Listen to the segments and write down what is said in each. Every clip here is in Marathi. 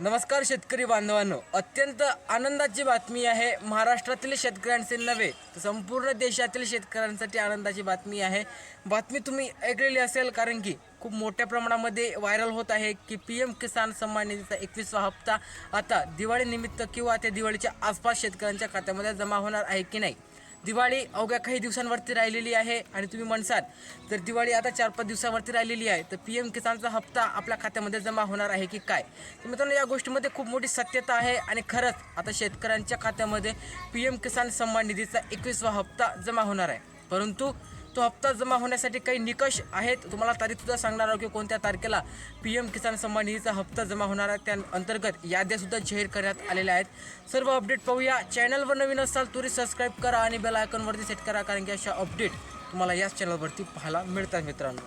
नमस्कार शेतकरी बांधवांनो. अत्यंत आनंदाची बातमी आहे. महाराष्ट्रातील शेतकऱ्यांचे नव्हे तर संपूर्ण देशातील शेतकऱ्यांसाठी आनंदाची बातमी आहे. बातमी तुम्ही ऐकलेली असेल कारण की खूप मोठ्या प्रमाणामध्ये व्हायरल होत आहे की पी एम किसान सन्मान निधीचा एकवीसवा हप्ता आता दिवाळीनिमित्त किंवा त्या दिवाळीच्या आसपास शेतकऱ्यांच्या खात्यामध्ये जमा होणार आहे की नाही? दिवाळी अवघ्या काही दिवसांवरती राहिलेली आहे आणि तुम्ही म्हणसाल तर दिवाळी आता चार पाच दिवसांवरती राहिलेली आहे. तर पी एम किसानचा हप्ता आपल्या खात्यामध्ये जमा होणार आहे की काय? तर मित्रांनो या गोष्टीमध्ये खूप मोठी सत्यता आहे आणि खरंच आता शेतकऱ्यांच्या खात्यामध्ये पी एम किसान सन्मान निधीचा एकवीसवा हप्ता जमा होणार आहे. परंतु तो हप्ता जमा होण्यासाठी काही निकष आहेत. तुम्हाला तारीखसुद्धा सांगणार आहोत की कोणत्या तारखेला पी एम किसान सन्मान निधीचा हप्ता जमा होणार आहे. त्या अंतर्गत याद्यासुद्धा जाहीर करण्यात आलेल्या आहेत. सर्व अपडेट पाहूया. चॅनलवर नवीन असाल तुरी सबस्क्राईब करा आणि बेल आयकॉनवरती सेट करा कारण की अशा अपडेट तुम्हाला याच चॅनलवरती पाहायला मिळतात मित्रांनो.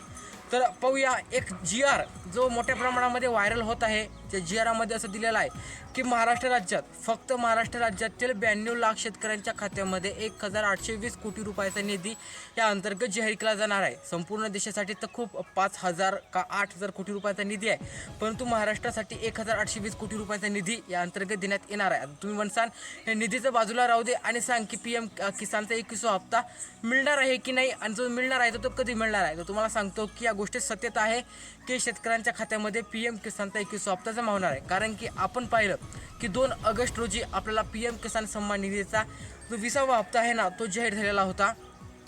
तर पाहूया एक जी आर जो मोठ्या प्रमाणामध्ये व्हायरल होत आहे. त्या जी आरामध्ये असं दिलेलं आहे की महाराष्ट्र राज्यात फक्त महाराष्ट्र राज्यातील ब्याण्णव लाख शेतकऱ्यांच्या खात्यामध्ये एक हजार आठशे वीस कोटी रुपयाचा निधी या अंतर्गत जाहीर केला जाणार आहे. संपूर्ण देशासाठी तर खूप पाच हजार का आठ हजार कोटी रुपयाचा निधी आहे परंतु महाराष्ट्रासाठी एक हजार आठशे वीस कोटी रुपयाचा निधी या अंतर्गत देण्यात येणार आहे. तुम्ही म्हणसान हे निधीचं बाजूला राहू दे आणि सांग की पी एम किसानचा एकवीसवा हप्ता मिळणार आहे की नाही आणि जो मिळणार आहे तो कधी मिळणार आहे? तर तुम्हाला सांगतो की या गोष्टीत सत्यता आहे की शेतकऱ्यांच्या खात्यामध्ये पी एम किसानचा एकवीसवा हप्ता जमा होणार आहे. कारण की आपण पाहिलं की दोन ऑगस्ट रोजी आपल्याला पी एम किसान सन्मान निधीचा जो विसावा हप्ता आहे ना तो जाहीर झालेला होता.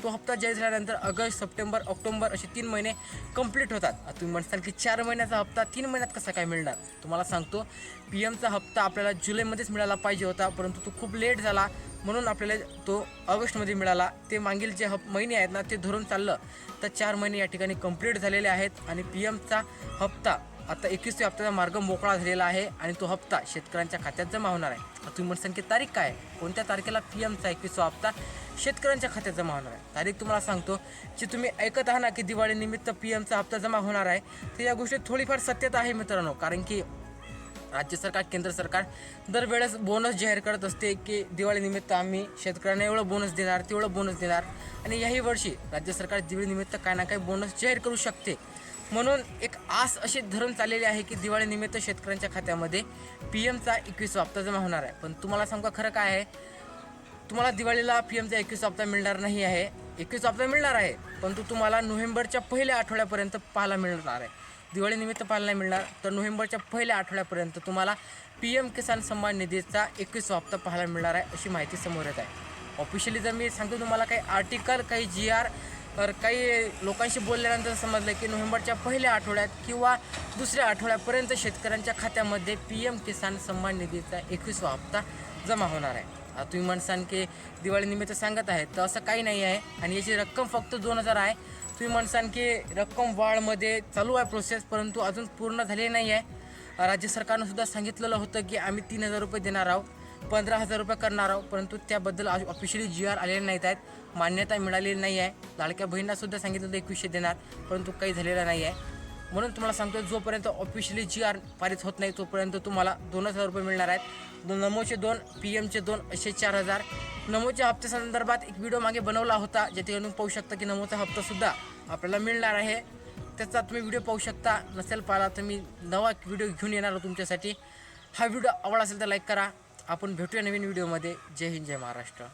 तो हप्ता जाहीर झाल्यानंतर ऑगस्ट सप्टेंबर ऑक्टोबर असे तीन महिने कंप्लीट होतात. तुम्ही म्हणताल की चार महिन्याचा हप्ता तीन महिन्यात कसा काय मिळणार? तुम्हाला सांगतो पी एमचा हप्ता आपल्याला जुलैमध्येच मिळाला पाहिजे होता परंतु तो खूप लेट झाला. म्हणून आपल्याला तो ऑगस्टमध्ये मिळाला. ते मागील जे हप महिने आहेत ना ते धरून चाललं. तर चार महिने या ठिकाणी कंप्लीट झालेले आहेत आणि पी एमचा हप्ता आता एकवीस हप्त्याचा मार्ग मोकळा झालेला आहे आणि तो हप्ता शेतकऱ्यांच्या खात्यात जमा होणार आहे. तुम्ही म्हणसान की तारीख काय आहे? कोणत्या तारखेला पी एमचा एकवीसवा हप्ता शेतकऱ्यांच्या खात्यात जमा होणार आहे? तारीख तुम्हाला सांगतो की तुम्ही ऐकत आहात ना की दिवाळीनिमित्त पी एमचा हप्ता जमा होणार आहे तर या गोष्टीत थोडीफार सत्यता आहे मित्रांनो कारण की राज्य सरकार केंद्र सरकार दरवेळेस बोनस जाहीर करत असते की दिवाळीनिमित्त आम्ही शेतकऱ्यांना एवढं बोनस देणार तेवढं बोनस देणार. आणि याही वर्षी राज्य सरकार दिवाळीनिमित्त काय ना काही बोनस जाहीर करू शकते. म्हणून एक आस अशी धरून चाललेली आहे की दिवाळीनिमित्त शेतकऱ्यांच्या खात्यामध्ये पी एमचा एकवीस हप्ता जमा होणार आहे. पण तुम्हाला सांगू खरं काय आहे? तुम्हाला दिवाळीला पी एमचा एकवीस हप्ता मिळणार नाही आहे. एकवीस हप्ता मिळणार आहे परंतु तुम्हाला नोव्हेंबरच्या पहिल्या आठवड्यापर्यंत पाहायला मिळणार आहे. दिवाळीनिमित्त पाहायला नाही मिळणार तर नोव्हेंबरच्या पहिल्या आठवड्यापर्यंत तुम्हाला पी एम किसान सन्मान निधीचा एकवीस हप्ता पाहायला मिळणार आहे अशी माहिती समोर येत आहे. ऑफिशियली जर मी सांगतो तुम्हाला काही आर्टिकल काही जी आर तर काही लोकांशी बोलल्यानंतर समजलं की नोव्हेंबरच्या पहिल्या आठवड्यात किंवा दुसऱ्या आठवड्यापर्यंत शेतकऱ्यांच्या खात्यामध्ये पी एम किसान सन्मान निधीचा एकवीसवा हप्ता जमा होणार आहे. आता तुम्ही म्हणसान की दिवाळीनिमित्त सांगत आहे तर असं काही नाही आहे आणि याची रक्कम फक्त दोन हजार आहे. तुम्ही म्हणसान की रक्कम वाढमध्ये चालू आहे प्रोसेस परंतु अजून पूर्ण झालेली नाही आहे. राज्य सरकारनं सुद्धा सांगितलेलं होतं की आम्ही तीन हजार रुपये देणार आहोत. पंधरा हजार रुपये करणार आहोत परंतु त्याबद्दल ऑफिशियली जी आर आलेले नाहीत आहेत. मान्यता मिळालेली नाही आहे. लाडक्या बहिणींनासुद्धा सांगितलं होतं एकवीसशे देणार परंतु काही झालेलं नाही आहे. म्हणून तुम्हाला सांगतो जोपर्यंत ऑफिशियली जी आर पारित होत नाही तोपर्यंत तुम्हाला दोन हजार रुपये मिळणार आहेत. दोन नमोचे दोन पी एमचे दोन असे चार हजार. नमोच्या हप्त्यासंदर्भात एक व्हिडिओ मागे बनवला होता जेथे ठिकाणी पाहू शकता की नमोचा हप्तासुद्धा आपल्याला मिळणार आहे. त्याचा तुम्ही व्हिडिओ पाहू शकता. नसेल पाहिला तर मी नवा व्हिडिओ घेऊन येणार तुमच्यासाठी. हा व्हिडिओ आवडला असेल तर लाईक करा. आपण भेटूया नवीन व्हिडिओमध्ये. जय हिंद जय महाराष्ट्र.